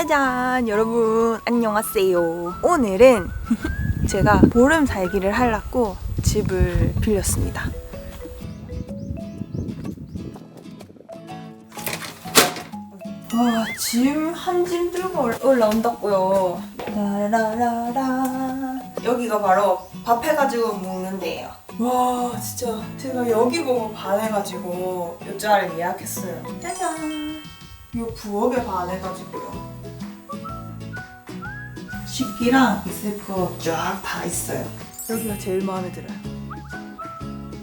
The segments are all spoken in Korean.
짜잔 여러분 안녕하세요 오늘은 제가 보름 살기를 하려고 집을 빌렸습니다 와, 짐 한 짐 들고 올- 올라온다고요. 라라라라. 여기가 바로 밥 해가지고 먹는 데예요. 와, 진짜 제가 여기 보고 반해가지고 요 자리를 예약했어요. 짜잔. 요 부엌에 반해가지고요. 식기랑 이슬프 쫙다 있어요. 여기가 제일 마음에 들어요.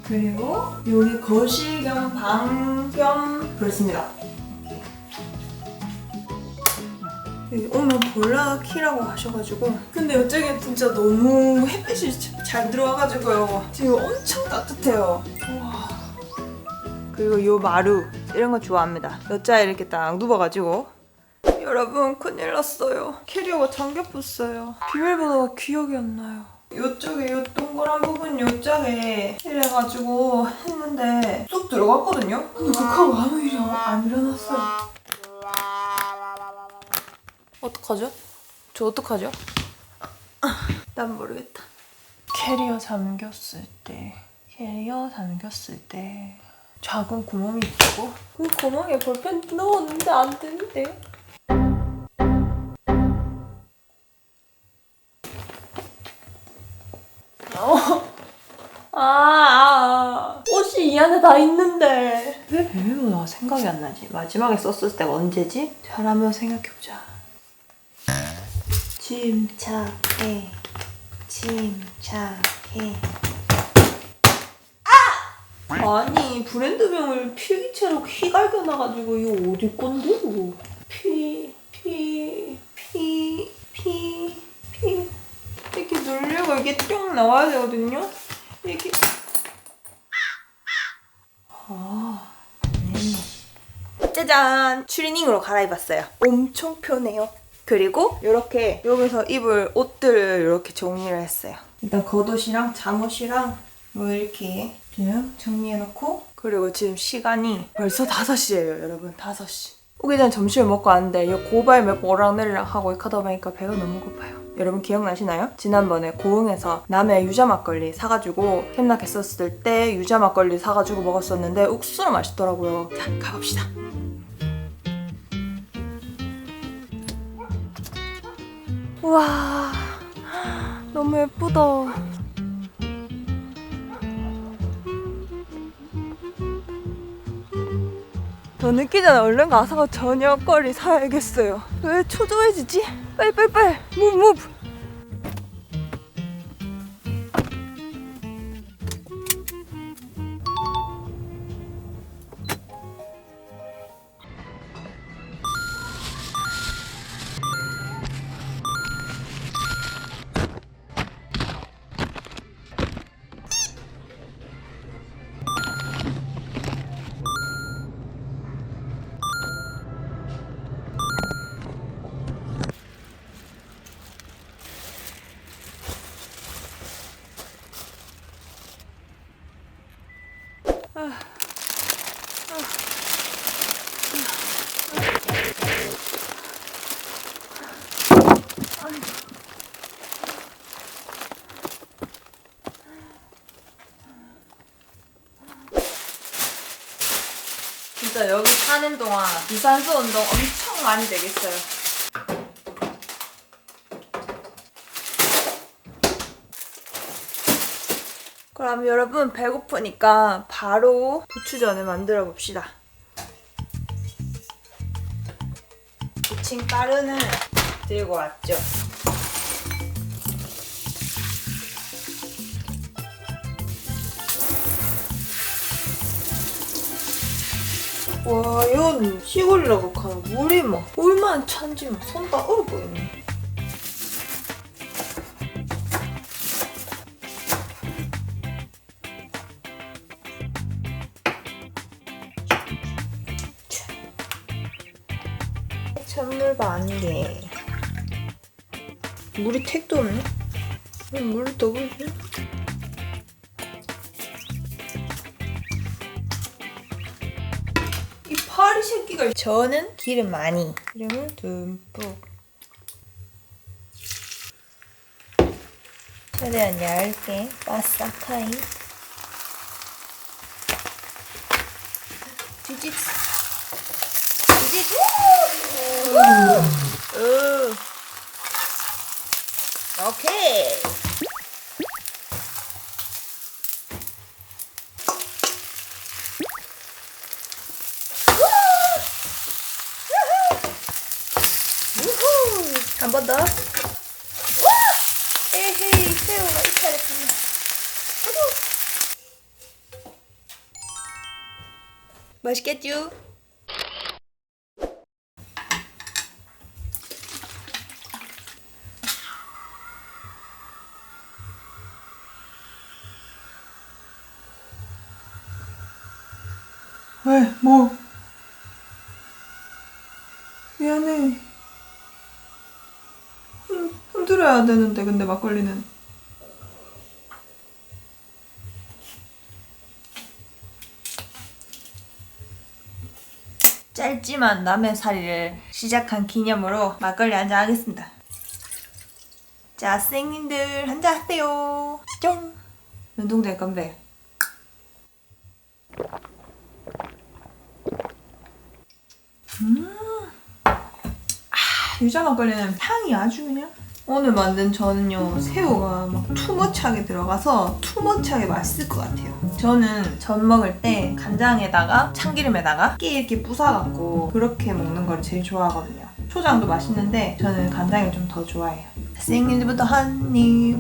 그리고 여기 거실 겸 방 겸 그렇습니다. 여기 오면 볼라 키라고 하셔가지고. 근데 이쪽에 진짜 너무 햇빛이 잘 들어와가지고요. 지금 엄청 따뜻해요. 와. 그리고 요 마루 이런 거 좋아합니다. 여자에 이렇게 딱 누워가지고 여러분 큰일 났어요 캐리어가 잠겨 붙어요 비밀번호가 기억이 안 나요 요쪽에 요 동그란 부분 요짝에 이래가지고 했는데 쏙 들어갔거든요 근데 그거 아무 일이 안 일어났어요 어떡하죠? 저 어떡하죠? 난 모르겠다. 캐리어 잠겼을 때, 캐리어 잠겼을 때 작은 구멍이 있고 그 구멍에 볼펜 넣었는데 안 되는데. 이이 안에 다 있는데. 왜 비밀번호가 생각이 안 나지? 마지막에 썼을 때가 언제지? 잘 한번 생각해보자. 침착해 침착해 아! 아니 브랜드명을 필기체로 휘갈겨 놔가지고 이거 어디 건데 이거 피 피 피 피 피 이렇게 누르고 이게 쭉 나와야 되거든요 짜잔 추리닝으로 갈아입었어요. 엄청 편해요. 그리고 이렇게 여기서 입을 옷들을 이렇게 정리를 했어요. 일단 겉옷이랑 잠옷이랑 뭐 이렇게 그냥 정리해놓고 그리고 지금 시간이 벌써 5시예요 여러분. 5시 오기 전에 점심을 먹고 왔는데 이 고발 먹고 오락내리락 하고 하다 보니까 배가 너무 고파요. 여러분 기억나시나요? 지난번에 고흥에서 남해 유자 막걸리 사가지고 캠락 했었을 때 유자 막걸리 사가지고 먹었었는데 옥수수 맛있더라고요. 자 가봅시다 우와 너무 예쁘다. 더 늦기 전에 얼른 가서 저녁거리 사야겠어요. 왜 초조해지지? 빨리빨리빨리 무브 무브 진짜 여기 사는 동안 유산소 운동 엄청 많이 되겠어요. 그럼 여러분 배고프니까 바로 부추전을 만들어 봅시다. 부침 가루는 들고 왔죠. 와, 이건 시골이라고 하면 물이 막 물만 찬지 막 손다 얼어 보이네. 반 개. 물이 택도 없네. 왜 물을 더 부지? 이 파리 새끼 이걸 저는 기름 많이. 기름을 듬뿍. 최대한 얇게 바삭하이. 지지. 지지. 우. 오케이. 한 번 더. 와! 에헤이, 새우가 이탈했습니다. 맛있겠죠? 왜, 뭐. 미안해. 흔, 흔들어야 되는데, 근데 막걸리는. 짧지만 남의 살이를 시작한 기념으로 막걸리 한잔 하겠습니다. 자, 선생님들 한잔 하세요. 뿅! 눈동자에 건배. 유자 막걸리는 향이 아주 그냥. 오늘 만든 저는요, 새우가 막 투머치하게 들어가서 투머치하게 맛있을 것 같아요. 저는 전 먹을 때 간장에다가 참기름에다가 끼 이렇게 부숴갖고 그렇게 먹는 걸 제일 좋아하거든요. 초장도 맛있는데 저는 간장을 좀 더 좋아해요. 선생님들부터 한 입.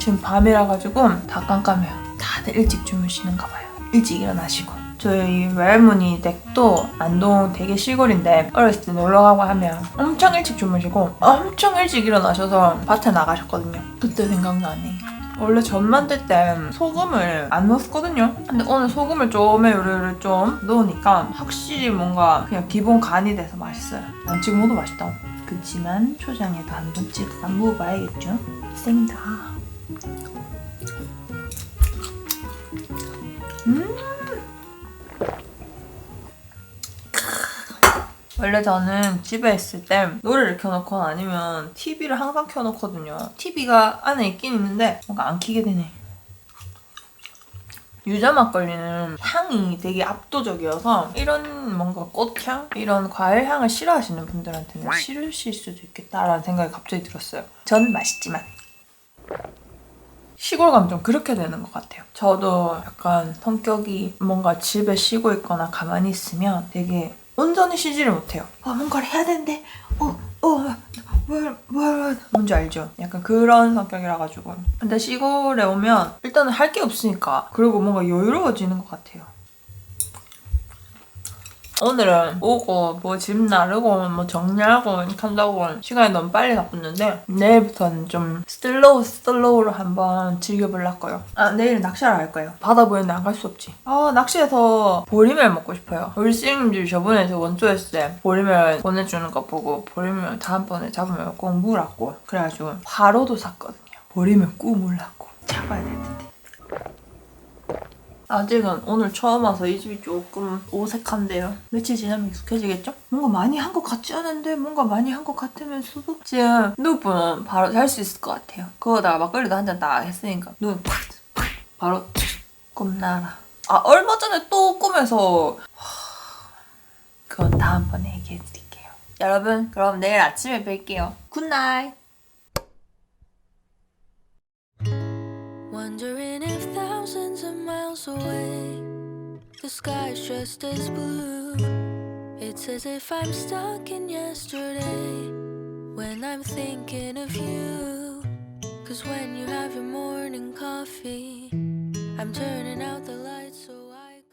지금 밤이라 가지고 다 깜깜해요. 다들 일찍 주무시는가 봐요. 일찍 일어나시고. 저희 외할머니 댁도 안동 되게 시골인데 어렸을 때 놀러 가고 하면 엄청 일찍 주무시고 엄청 일찍 일어나셔서 밭에 나가셨거든요. 그때 생각나네. 원래 전 만들 때 소금을 안 넣었거든요. 근데 오늘 소금을 좀에 요리를 좀 넣으니까 확실히 뭔가 그냥 기본 간이 돼서 맛있어요. 난 지금 먹어도 맛있다. 그렇지만 초장에도 한 번씩 안 먹어봐야겠죠. 생다. 원래 저는 집에 있을 때 노래를 켜놓거나 아니면 TV를 항상 켜놓거든요. TV가 안에 있긴 있는데 뭔가 안 켜게 되네. 유자 막걸리는 향이 되게 압도적이어서 이런 뭔가 꽃향? 이런 과일 향을 싫어하시는 분들한테는 싫으실 수도 있겠다라는 생각이 갑자기 들었어요. 저는 맛있지만. 시골 좀 그렇게 되는 것 같아요. 저도 약간 성격이 뭔가 집에 쉬고 있거나 가만히 있으면 되게 온전히 쉬지를 못해요. 아, 뭔가를 해야 되는데, 어, 어, 뭘, 뭘, 뭔지 알죠? 약간 그런 성격이라 가지고. 근데 시골에 오면 일단은 할 게 없으니까. 그리고 뭔가 여유로워지는 것 같아요. 오늘은 오고 뭐 집 나르고 뭐 정리하고 이렇게 한다고 시간이 너무 빨리 바쁘는데 내일부터는 좀 슬로우 슬로우로 한번 즐겨볼랄거요. 아 내일 낚시하러 갈 거예요. 바다 보이는데 안 갈 수 없지. 아 낚시해서 보리멸 먹고 싶어요. 우리 씨님들이 저번에 저 원조했을 때 보리멸 보내주는 거 보고 보리멸 다음번에 잡으면 꼭 물었고 그래가지고 바로도 샀거든요. 보리멸 꾸 물라고 잡아야 될 텐데. 아직은 오늘 처음 와서 이 집이 조금 어색한데요. 며칠 지나면 익숙해지겠죠? 뭔가 많이 한 것 같지 않은데 뭔가 많이 한 것 같으면서도 지금 누우면 바로 잘 수 있을 것 같아요. 그거다가 막걸리도 한잔딱 했으니까 눈 팍, 팍 바로 꿈나라. 아 얼마 전에 또 꿈에서 하, 그건 다음번에 얘기해 드릴게요. 여러분 그럼 내일 아침에 뵐게요. 굿나잇. Wondering if thousands of miles away, the sky's just as blue. It's as if I'm stuck in yesterday when I'm thinking of you. Cause when you have your morning coffee, I'm turning out the lights so